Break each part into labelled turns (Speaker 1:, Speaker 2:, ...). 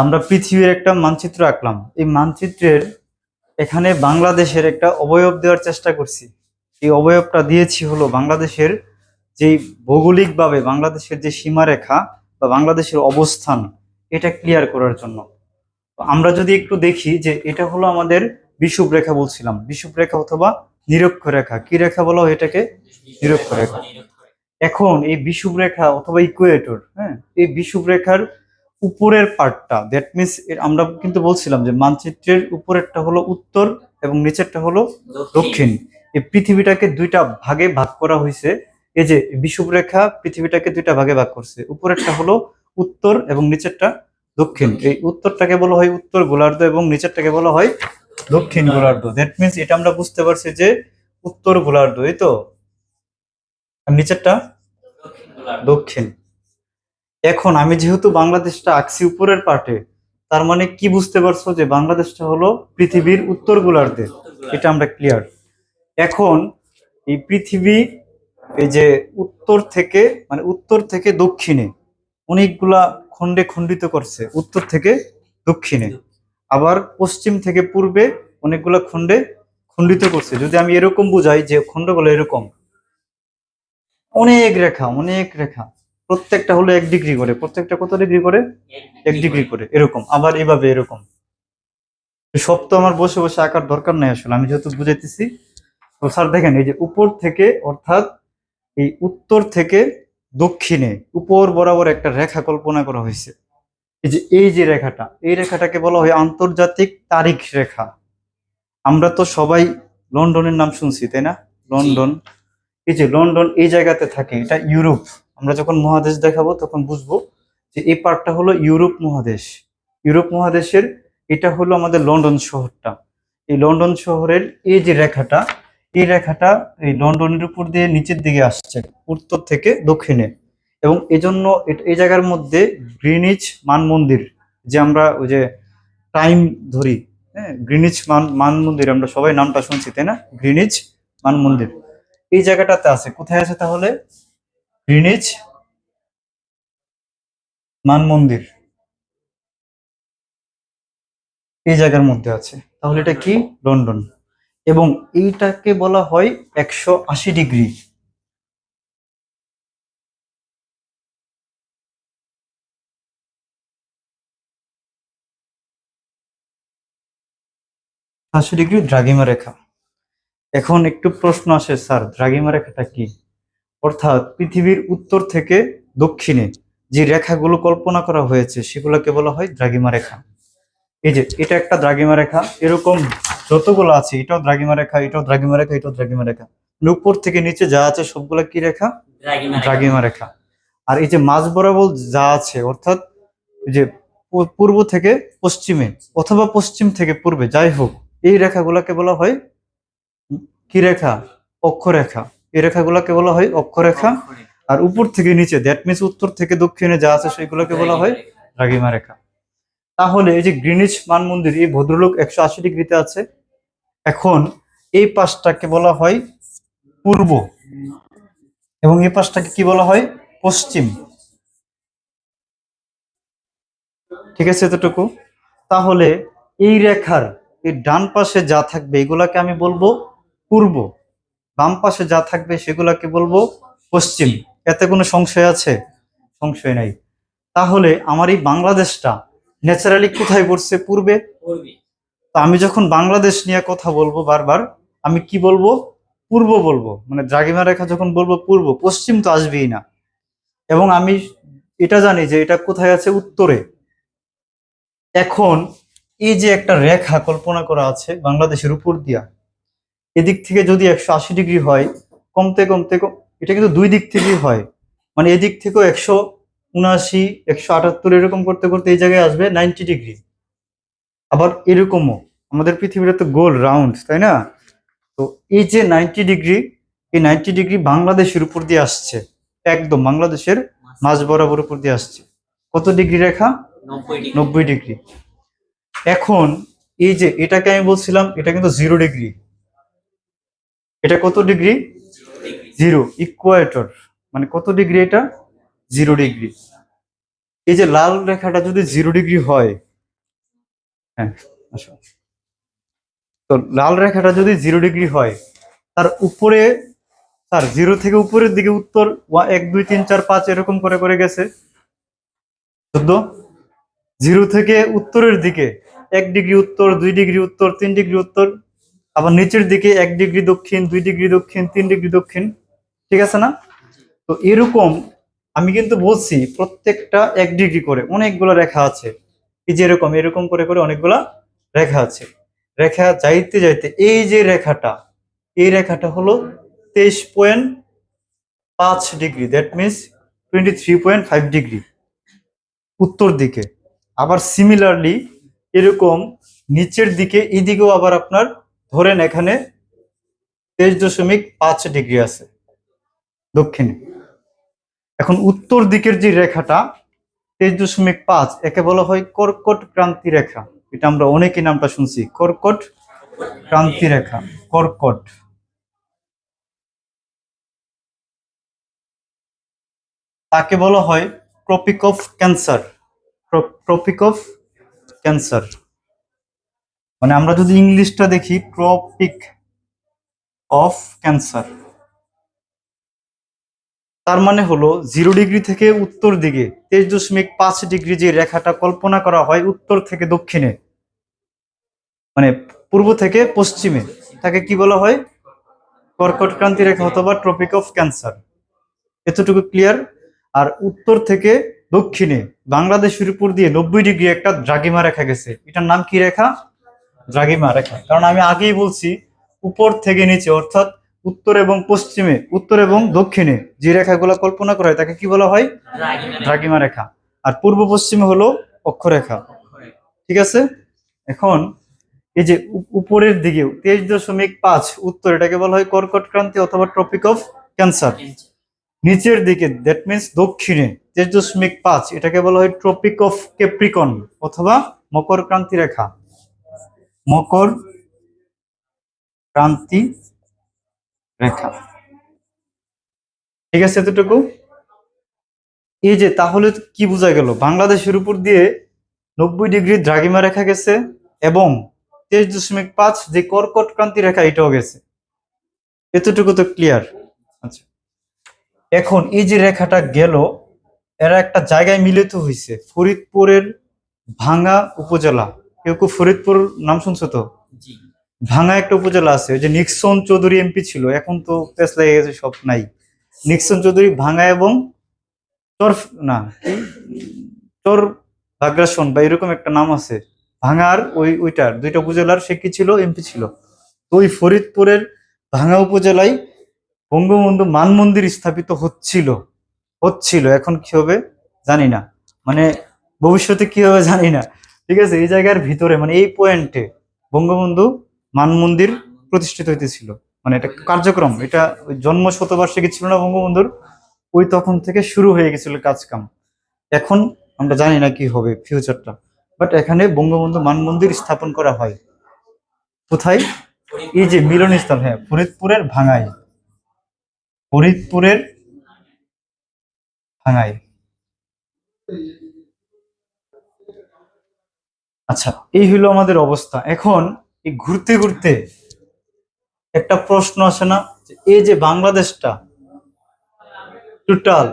Speaker 1: আমরা পৃথিবীর একটা মানচিত্র আঁকলাম। এই মানচিত্রের এখানে বাংলাদেশের একটা অবয়ব দেওয়ার চেষ্টা করছি। এই অবয়বটা দিয়েছি হলো বাংলাদেশের যে ভৌগোলিকভাবে বাংলাদেশের যে সীমারেখা বা বাংলাদেশের অবস্থান, এটা ক্লিয়ার করার জন্য। আমরা যদি একটু দেখি যে এটা হলো আমাদের বিষুব রেখা বলছিলাম। বিষুব রেখা অথবা নিরক্ষ রেখা কি রেখা বলা হয় এটাকে? নিরক্ষ রেখা এখন এই বিষুব রেখা অথবা ইকুয়েটর হ্যাঁ? এই বিষুব রেখার উপরের পার্টটা দ্যাট মিনস আমরা কিন্তু বলছিলাম যে মানচিত্রের উপরেরটা হলো উত্তর এবং নিচেরটা হলো দক্ষিণ। এই পৃথিবীটাকে দুইটা ভাগে ভাগ করা হয়েছে এই যে বিষুব রেখা পৃথিবীটাকে দুইটা ভাগে ভাগ করছে। উপরেরটা হলো উত্তর এবং নিচেরটা দক্ষিণ। এই উত্তরটাকে বলা হয় উত্তর গোলার্ধ এবং নিচেরটাকে বলা হয় দক্ষিণ গোলার্ধ। দ্যাট মিনস এটা আমরা বুঝতে পারছি যে উত্তর গোলার্ধ এই তো? আর নিচেরটা দক্ষিণ। এখন আমি যেহেতু বাংলাদেশটা আঁকছি উপরের পার্টে, তার মানে কি বুঝতে পারছ যে বাংলাদেশটা হলো পৃথিবীর উত্তর গোলার্ধে? এটা আমরা ক্লিয়ার এখন এই পৃথিবী, এই যে উত্তর থেকে মানে উত্তর থেকে দক্ষিণে অনেকগুলা খণ্ডে খণ্ডিত করছে, উত্তর থেকে দক্ষিণে। আবার পশ্চিম থেকে পূর্বে অনেকগুলা খণ্ডে খণ্ডিত করছে। যদি আমি এরকম বুঝাই যে খণ্ডগুলো এরকম, অনেক রেখা অনেক রেখা। প্রত্যেকটা হলো এক ডিগ্রি করে। প্রত্যেকটা কত ডিগ্রি করে? এক ডিগ্রি করে। এরকম। আবার এভাবে এরকম। সব তো আমার বসে বসে আঁকার দরকার নাই আসলে। আমি যেহেতু বুঝাইতেছি তো স্যার দেখেন এই যে উপর থেকে অর্থাৎ এই উত্তর থেকে দক্ষিণে উপর বরাবর একটা রেখা কল্পনা করা হয়েছে। এই যে এই যে রেখাটা এই রেখাটাকে বলা হয় আন্তর্জাতিক তারিখ রেখা। আমরা তো সবাই লন্ডনের নাম শুনছি তাই না? লন্ডন। এই যে লন্ডন এই জায়গাতে থাকে এটা ইউরোপ। আমরা যখন মহাদেশ দেখাবো, তখন বুঝব যে এই পার্টটা হলো ইউরোপ মহাদেশ। ইউরোপ মহাদেশের, এটা হলো আমাদের লন্ডন শহরটা। এই লন্ডন শহরের এই যে রেখাটা, এই রেখাটা এই লন্ডনের উপর দিয়ে নিচের দিকে আসছে, উত্তর থেকে দক্ষিণে। এবং এজন্য এই জায়গার মধ্যে গ্রিনিচ মান মন্দির, যে আমরা ওই যে টাইম ধরি হ্যাঁ গ্রিনিচ মান মান মন্দির, আমরা সবাই নামটা শুনছি, তাই না? গ্রিনিচ মান মন্দির। এই জায়গাটাতে আছে। কোথায় আছে তাহলে? গ্রিনিচ মান মন্দির এই জায়গার মধ্যে আছে। তাহলে এটা কি? লন্ডন। এবং এইটাকে বলা হয় একশো আশি ডিগ্রি। আশি ডিগ্রি দ্রাঘিমা রেখা। এখন একটু প্রশ্ন আসে, স্যার, দ্রাঘিমা রেখাটা কি? অর্থাৎ পৃথিবীর উত্তর থেকে দক্ষিণে যে রেখাগুলো কল্পনা করা হয়েছে সেগুলোকে বলা হয় দ্রাঘিমা রেখা। এই যে এটা একটা দ্রাঘিমা রেখা। এরকম যতগুলো আছে এটাও দ্রাঘিমা রেখা এটাও দ্রাঘিমা রেখা এটাও দ্রাঘিমা রেখা। মানে উপর থেকে নিচে যা আছে সবগুলা কি রেখা? দ্রাঘিমা রেখা। আর এই যে মাঝ বরাবর যা আছে অর্থাৎ যে পূর্ব থেকে পশ্চিমে অথবা পশ্চিম থেকে পূর্বে যাই হোক এই রেখাগুলোকে বলা হয় কি রেখা? অক্ষরেখা। এই রেখাগুলোকে বলা হয় অক্ষরেখা। আর উপর থেকে নিচে দ্যাট মিনস উত্তর থেকে দক্ষিণে যা আছে সেগুলোকে বলা হয় দ্রাঘিমা রেখা। তাহলে এই যে গ্রিনিচ মান মন্দির এই ভদ্রলোক একশো আশি ডিগ্রিতে আছে। এখন এই পাশটাকে বলা হয় পূর্ব এবং এই পাশটাকে কি বলা হয়? পশ্চিম। ঠিক আছে এতটুকু? তাহলে এই রেখার এই ডান পাশে যা থাকবে এগুলাকে আমি বলব পূর্ব। বাম পাশে যা থাকবে সেগুলাকে বলব পশ্চিম। এতে কোনো সংশয় আছে? সংশয় নাই। তাহলে আমার এই বাংলাদেশটা ন্যাচারালি কোথায় পড়ছে? পূর্বে? তো আমি যখন বাংলাদেশ নিয়ে কথা বলব বারবার আমি কি বলব? পূর্ব বলব। মানে দ্রাঘিমা রেখা যখন বলব পূর্ব পশ্চিম তো আসবেই না। এবং আমি এটা জানি যে এটা কোথায় আছে? উত্তরে। এখন এই যে একটা রেখা কল্পনা করা আছে বাংলাদেশের উপর দিয়া এদিক থেকে যদি একশো আশি ডিগ্রি হয় কমতে কমতে কম- এটা কিন্তু দুই দিক থেকেই হয়। মানে এদিক থেকেও একশো উনআশি একশো আটাত্তর এরকম করতে করতে এই জায়গায় আসবে নাইনটি ডিগ্রি। আবার এরকমও। আমাদের পৃথিবীটা তো গোল রাউন্ড তাই না? তো এই যে নাইনটি ডিগ্রি এই নাইনটি ডিগ্রি বাংলাদেশের উপর দিয়ে আসছে। একদম বাংলাদেশের মাঝ বরাবর উপর দিয়ে আসছে। কত ডিগ্রি রেখা? নব্বই ডিগ্রি। এখন এই যে এটাকে আমি বলছিলাম এটা কিন্তু জিরো ডিগ্রি। এটা কত ডিগ্রি? জিরো। ইকুয়েটর মানে কত ডিগ্রি এটা? Zero degree. এই যে লাল রেখাটা যদি জিরো ডিগ্রি হয় হ্যাঁ আসো। তো লাল রেখাটা যদি জিরো ডিগ্রি হয়, তার উপরে তার জিরো থেকে উপরের দিকে উত্তর এক, দুই, তিন, চার, পাঁচ এরকম করে করে গেছে। চোদ্দ। জিরো থেকে উত্তরের দিকে এক ডিগ্রি উত্তর, দুই ডিগ্রি উত্তর, তিন ডিগ্রি উত্তর আবার নিচের দিকে এক ডিগ্রি দক্ষিণ, দুই ডিগ্রি দক্ষিণ, তিন ডিগ্রি দক্ষিণ, ঠিক আছে না? তো এরকম আমি কিন্তু বলছি প্রত্যেকটা এক ডিগ্রি করে অনেকগুলো রেখা আছে। এই যে এরকম এরকম করে করে অনেকগুলা রেখা আছে। রেখা যাইতে যাইতে এই যে রেখাটা, এই রেখাটা হলো তেইশ পয়েন্ট পাঁচ degree that means twenty three point five degree. উত্তর দিকে। আবার সিমিলারলি এরকম নিচের দিকে, এদিকেও আবার আপনার ধরেন এখানে তেইশ দশমিক পাঁচ ডিগ্রি আছে দক্ষিণে। এখন উত্তর দিকের যে রেখাটা, তেইশ দশমিক পাঁচ, একে বলা হয় কর্কট ক্রান্তি রেখা। এটা আমরা অনেকই নামটা শুনছি, কর্কট ক্রান্তি রেখা, কর্কট। তাকে বলা হয় Tropic of Cancer, Tropic of Cancer. মানে আমরা যদি ইংলিশটা দেখি ট্রপিক অফ ক্যান্সার তার মানে হলো জিরো ডিগ্রি থেকে উত্তর দিকে, তেইশ দশমিক পাঁচ ডিগ্রি যে রেখাটা কল্পনা করা হয়, উত্তর থেকে দক্ষিণে। মানে পূর্ব থেকে পশ্চিমে। তাকে কি বলা হয়? কর্কট ক্রান্তি রেখা অথবা ট্রপিক অফ ক্যান্সার এতটুকু ক্লিয়ার আর উত্তর থেকে দক্ষিণে, বাংলাদেশের উপর দিয়ে নব্বই ডিগ্রি একটা দ্রাগিমা রেখা গেছে। এটার নাম কি রেখা? দ্রাগিমা রেখা। কারণ আমি আগেই বলছি উপর থেকে নিচে অর্থাৎ উত্তর এবং পশ্চিমে উত্তর এবং দক্ষিণে যে রেখাগুলো কল্পনা করা হয় তাকে কি বলা হয়? দ্রাগিমা রেখা। আর পূর্ব পশ্চিমে হলো অক্ষরেখা। ঠিক আছে? এখন এই যে উপরের দিকে তেইশ দশমিক পাঁচ উত্তর এটাকে বলা হয় কর্কট ক্রান্তি অথবা ট্রপিক অফ ক্যান্সার। নিচের দিকে দ্যাট মিনস দক্ষিণে তেইশ দশমিক পাঁচ এটাকে বলা হয় ট্রপিক অফ কেপ্রিকন অথবা মকর ক্রান্তি রেখা। মকর ক্রান্তি রেখা। ঠিক আছে এতটুকু? এই যে তাহলে কি বোঝা গেল? বাংলাদেশের উপর দিয়ে নব্বই ডিগ্রি দ্রাগিমা রেখা গেছে এবং তেইশ দশমিক পাঁচ যে কর্কট ক্রান্তি রেখা, এটাও গেছে। এতটুকু তো ক্লিয়ার আচ্ছা। এখন এই যে রেখাটা গেল, এরা একটা জায়গায় মিলিত হয়েছে ফরিদপুরের ভাঙ্গা উপজেলা। কেউ কেউ ফরিদপুর নাম শুনছো তো? ভাঙা একটা উপজেলা আছে ওই যে নিক্সন চৌধুরী এমপি ছিল এখন তো পেস লেগে গেছে সব নাই। নিক্সন চৌধুরী ভাঙা এবং চর না চর ভাগ্রাসন বা এরকম একটা নাম আছে। ভাঙার ওই ওইটার দুইটা উপজেলার সে কি ছিল? এমপি ছিল। তো ওই ফরিদপুরের ভাঙা উপজেলায় বঙ্গবন্ধু মান মন্দির স্থাপিত হচ্ছিল। হচ্ছিল এখন কি হবে? জানি না। মানে ভবিষ্যতে কি হবে জানি না। ঠিক আছে, এই জায়গার ভিতরে মানে এই পয়েন্টে বঙ্গবন্ধু মান মন্দির প্রতিষ্ঠিত হইতেছিল। মানে এটা কার্যক্রম, এটা জন্ম শতবার্ষিকী ছিল না বঙ্গবন্ধুর, ওই তখন থেকে শুরু হয়ে গেছিল কাজ কাম এখন আমরা জানি না কি হবে ফিউচারটা বাট এখানে বঙ্গবন্ধু মান মন্দির স্থাপন করা হয়। কোথায়? এই যে মিলনস্থল হ্যাঁ ফরিদপুরের ভাঙাই। ফরিদপুরের ভাঙাই। আচ্ছা এই হলো আমাদের অবস্থা। এখন এই ঘুরতে ঘুরতে একটা প্রশ্ন আসে না এই যে বাংলাদেশটা টোটাল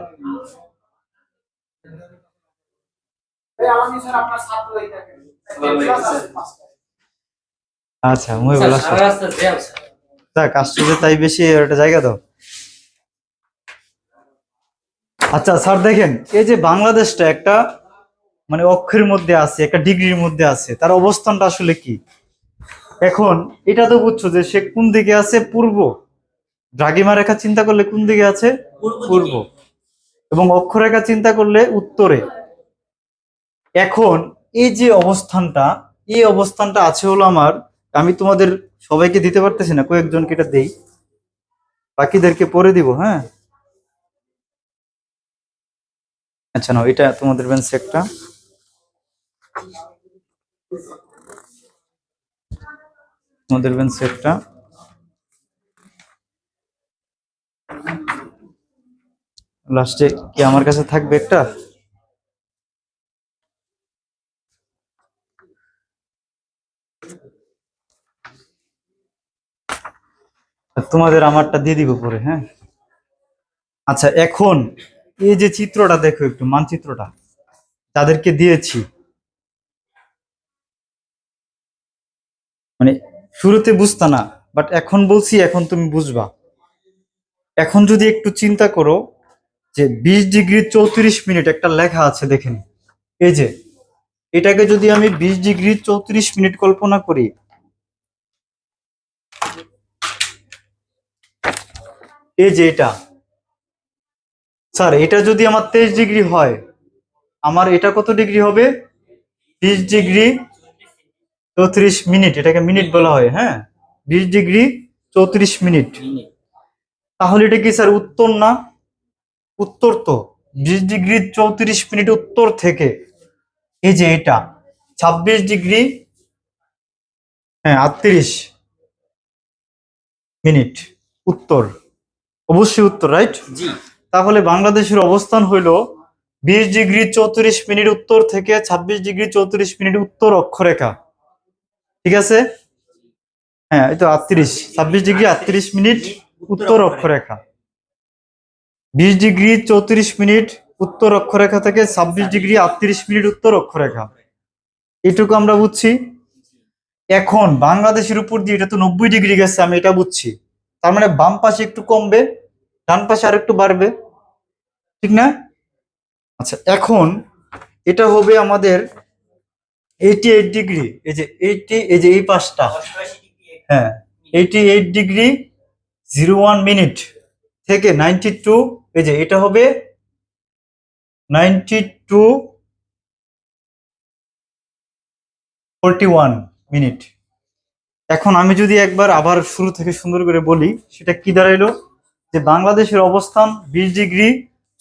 Speaker 1: আচ্ছা মুই বলা। যাক আশ্চর্য তাই বেশি একটা জায়গা দাও। আচ্ছা স্যার দেখেন এই যে বাংলাদেশটা একটা মানে অক্ষের মধ্যে আছে একটা ডিগ্রির মধ্যে আছে। তার অবস্থানটা আসলে কি? এখন এটা তো বুঝছ যে সে কোন দিকে আছে? পূর্ব। দ্রাগিমা রেখা চিন্তা করলে কোন দিকে আছে।
Speaker 2: পূর্ব
Speaker 1: এবং অক্ষরেখা চিন্তা করলে উত্তরে। এখন এই যে অবস্থানটা এই অবস্থানটা আছে হলো আমার আমি তোমাদের সবাইকে দিতে পারতেছি না কয়েকজনকে এটা দেই। বাকিদেরকে পরে দিব হ্যাঁ? আচ্ছা না এটা তোমাদের বেঞ্চ একটা বেঞ্চ একটা লাস্টে কি আমার কাছে থাকবে একটা? তোমাদের আমারটা দিয়ে দিব পরে হ্যাঁ? আচ্ছা এখন এই যে চিত্রটা দেখো একটু, মানচিত্রটা তাদেরকে দিয়েছি মানে শুরুতে বুঝতা না বাট এখন বলছি, এখন তুমি বুঝবা। এখন যদি একটু চিন্তা করো যে বিশ ডিগ্রি চৌত্রিশ মিনিট একটা লেখা আছে, দেখেন। এই যে, এটাকে যদি আমি বিশ ডিগ্রি চৌত্রিশ মিনিট কল্পনা করি, এই যে এটা, স্যার, এটা যদি আমার তেইশ ডিগ্রি হয়, আমার এটা কত ডিগ্রি হবে? বিশ ডিগ্রি চৌত্রিশ মিনিট এটাকে মিনিট বলা হয় হ্যাঁ? বিশ ডিগ্রি চৌত্রিশ মিনিট। তাহলে এটা কি স্যার উত্তর না? উত্তর তো। বিশ ডিগ্রি চৌত্রিশ মিনিট উত্তর থেকে। এই যে এটা ছাব্বিশ ডিগ্রি হ্যাঁ আটত্রিশ মিনিট উত্তর। অবশ্যই উত্তর রাইট? তাহলে বাংলাদেশের অবস্থান হইল বিশ ডিগ্রি চৌত্রিশ মিনিট উত্তর থেকে ছাব্বিশ ডিগ্রি চৌত্রিশ মিনিট উত্তর অক্ষরেখা। ঠিক আছে? হ্যাঁ এই তো আটত্রিশ। ছাব্বিশ ডিগ্রি আটত্রিশ মিনিট উত্তর অক্ষরেখা। বিশ ডিগ্রি চৌত্রিশ মিনিট উত্তর অক্ষরেখা থেকে ছাব্বিশ ডিগ্রি আটত্রিশ মিনিট উত্তর অক্ষরেখা। এটুকু আমরা বুঝছি। এখন বাংলাদেশের উপর দিয়ে, এটা তো নব্বই ডিগ্রি গেছে, আমি এটা বুঝছি। তার মানে বাম পাশে একটু কমবে, ডান পাশে আর একটু বাড়বে। ঠিক না? আচ্ছা এখন এটা হবে আমাদের এইটি এইট ডিগ্রি এই যে এইটি এই যে এই পাশটা। হ্যাঁ eighty eight degree zero one minute থেকে নাইনটি টু এই যে এটা হবে ninety two forty one minute এখন আমি যদি একবার আবার শুরু থেকে সুন্দর করে বলি সেটা কি দাঁড়াইলো? যে বাংলাদেশের অবস্থান বিশ ডিগ্রি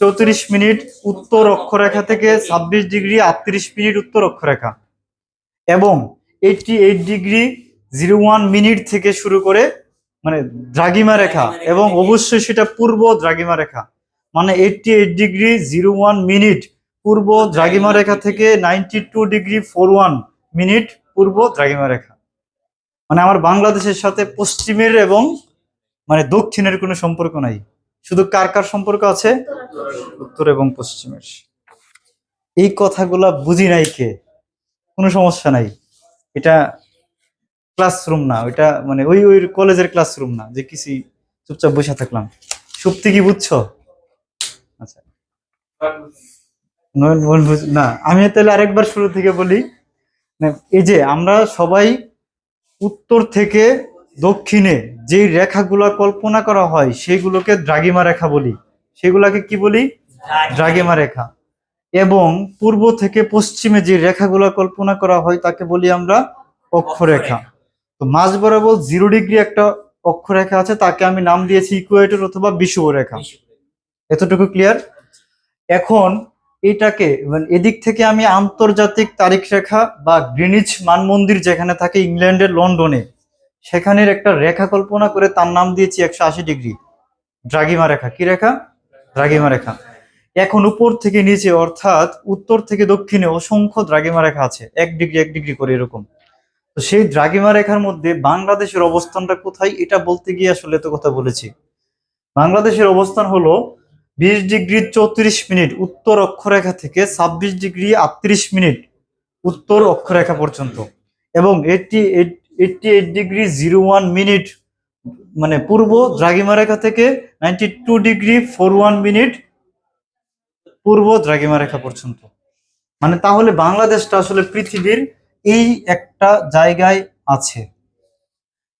Speaker 1: চৌত্রিশ মিনিট উত্তর অক্ষরেখা থেকে ছাব্বিশ ডিগ্রি আটত্রিশ মিনিট উত্তর অক্ষরেখা। এবং eighty eight degree zero one minute থেকে শুরু করে মানে দ্রাগিমা রেখা এবং অবশ্যই সেটা পূর্ব দ্রাগিমা রেখা। মানে eighty eight degree zero one minute পূর্ব দ্রাগিমা রেখা থেকে ninety two degree four one minute পূর্ব দ্রাগিমা রেখা। মানে আমার বাংলাদেশের সাথে পশ্চিমের এবং মানে দক্ষিণের কোনো সম্পর্ক নাই। শুধু কার কার সম্পর্ক আছে? উত্তর এবং পশ্চিমের। এই কথাগুলা বুঝি নাই কে? কোনো সমস্যা নাই। এটা ক্লাসরুম না ওইটা মানে ওই ওই কলেজের ক্লাসরুম না যে কিছু চুপচাপ বসে থাকলাম। সুপ্তি কি বুঝছ? আচ্ছা। না আমি তাহলে আরেকবার শুরু থেকে বলি না, এই যে আমরা সবাই উত্তর থেকে দক্ষিণে যেই রেখাগুলো কল্পনা করা হয় সেগুলোকে দ্রাগিমা রেখা বলি। সেগুলাকে কি বলি? দ্রাগিমা রেখা। এবং পূর্ব থেকে পশ্চিমে যে রেখাগুলো কল্পনা করা হয়, তাকে বলি আমরা অক্ষরেখা। তো মাঝ বরাবর জিরো ডিগ্রি একটা অক্ষরেখা আছে, তাকে আমি নাম দিয়েছি ইকুয়েটর অথবা বিষুব রেখা এতটুকু ক্লিয়ার এখন এটাকে মানে এদিক থেকে আমি আন্তর্জাতিক তারিখ রেখা বা গ্রিনিচ মানমন্দির যেখানে থাকে ইংল্যান্ডের লন্ডনে, সেখানের একটা রেখা কল্পনা করে তার নাম দিয়েছি একশো আশি ডিগ্রি দ্রাগিমা রেখা। কি রেখা? দ্রাগিমা রেখা। এখন উপর থেকে নিচে, অর্থাৎ উত্তর থেকে দক্ষিণে অসংখ্য দ্রাগিমা রেখা আছে। এক ডিগ্রি এক ডিগ্রি করে এরকম। তো সেই দ্রাগিমা রেখার মধ্যে বাংলাদেশের অবস্থানটা কোথায়, এটা বলতে গিয়ে আসলে এত কথা বলেছি। বাংলাদেশের অবস্থান হলো বিশ ডিগ্রি চৌত্রিশ মিনিট উত্তর অক্ষরেখা থেকে ছাব্বিশ ডিগ্রি আটত্রিশ মিনিট উত্তর অক্ষরেখা পর্যন্ত। এবং eighty eighty eight degree zero one minute মানে পূর্ব দ্রাগিমা রেখা থেকে ninety two degree four one minute পূর্ব দ্রাগিমা রেখা পর্যন্ত। মানে তাহলে বাংলাদেশটা আসলে পৃথিবীর এই একটা জায়গায় আছে।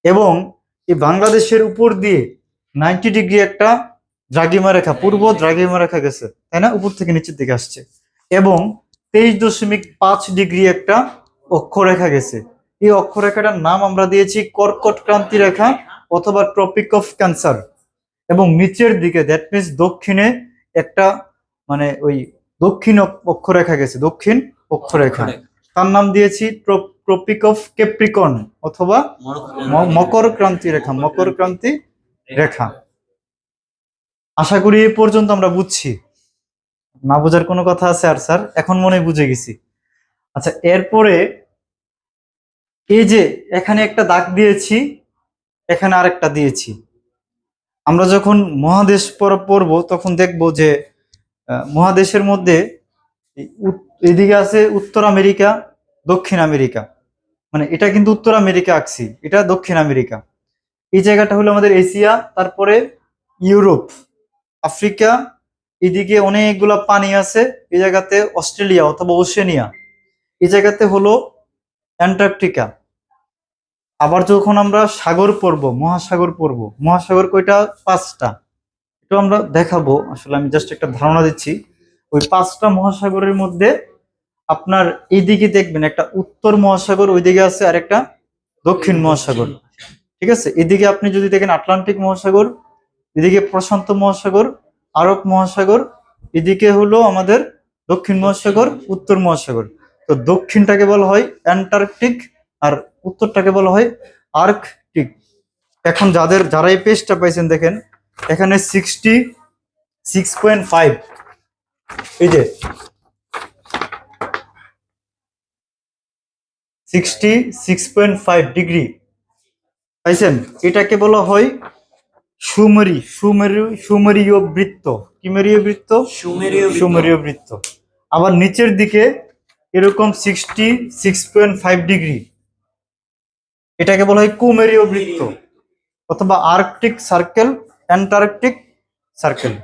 Speaker 1: এবং এই বাংলাদেশের উপর দিয়ে নাইনটি ডিগ্রি একটা দ্রাগিমা রেখা পূর্ব দ্রাগিমা রেখা গেছে, তাই না? উপর থেকে নিচের দিকে আসছে। এবং তেইশ দশমিক পাঁচ ডিগ্রি একটা অক্ষরেখা গেছে। এই অক্ষরেখাটার নাম আমরা দিয়েছি কর্কট ক্রান্তি রেখা অথবা ট্রপিক অফ ক্যান্সার। এবং নিচের দিকে দ্যাট মিনস দক্ষিণে একটা মানে ওই দক্ষিণ অক্ষরেখা গেছে দক্ষিণ অক্ষরেখা। তার নাম দিয়েছি ট্রপিক অফ কেপ্রিকন অথবা মকর ক্রান্তি রেখা মকর ক্রান্তি রেখা। আশা করি এই পর্যন্ত আমরা বুঝছি। না বোঝার কোনো কথা আছে আর স্যার? এখন মনে বুঝে গেছি। আচ্ছা এরপরে এই যে এখানে একটা দাগ দিয়েছি এখানে আরেকটা দিয়েছি। আমরা যখন মহাদেশ পর- পড়ব তখন দেখব যে মহাদেশের মধ্যে এদিকে আছে উত্তর আমেরিকা, দক্ষিণ আমেরিকা। মানে এটা কিন্তু উত্তর আমেরিকা আঁকছি এটা দক্ষিণ আমেরিকা। এই জায়গাটা হলো আমাদের এশিয়া, তারপরে ইউরোপ, আফ্রিকা, এদিকে অনেকগুলা পানি আছে, এই জায়গাতে অস্ট্রেলিয়া অথবা ওশেনিয়া। এই জায়গাতে হলো অ্যান্টার্কটিকা। আবার যখন আমরা সাগর পড়ব মহাসাগর পড়ব মহাসাগর কয়টা? পাঁচটা। এটা আমরা দেখাবো আসলে আমি জাস্ট একটা ধারণা দিচ্ছি। ওই পাঁচটা মহাসাগরের মধ্যে আপনার এইদিকে দেখবেন একটা উত্তর মহাসাগর ওইদিকে আছে আর একটা দক্ষিণ মহাসাগর। ঠিক আছে? এদিকে আপনি যদি দেখেন আটলান্টিক মহাসাগর এদিকে প্রশান্ত মহাসাগর আরব মহাসাগর এদিকে হলো আমাদের দক্ষিণ মহাসাগর উত্তর মহাসাগর। তো দক্ষিণটাকে বলা হয় অ্যান্টার্কটিক আর উত্তরটাকে বলা হয় আর্কটিক। এখন যাদের যারা এই পেজটা পাইছেন দেখেন এখানে সিক্সটি সিক্স পয়েন্ট ফাইভ এই যে। Sixty six point five degree পাইছেন? এটাকে বলা হয় সুমেরি সুমেরু সুমেরীয় বৃত্ত। কিমেরীয় বৃত্ত?
Speaker 3: সুমেরীয়
Speaker 1: সুমেরীয় বৃত্ত। আবার নিচের দিকে এরকম sixty six point five degree এটাকে বলা হয় কুমেরীয় বৃত্ত। অথবা আর্কটিক সার্কেল অ্যান্টার্কটিক সার্কেল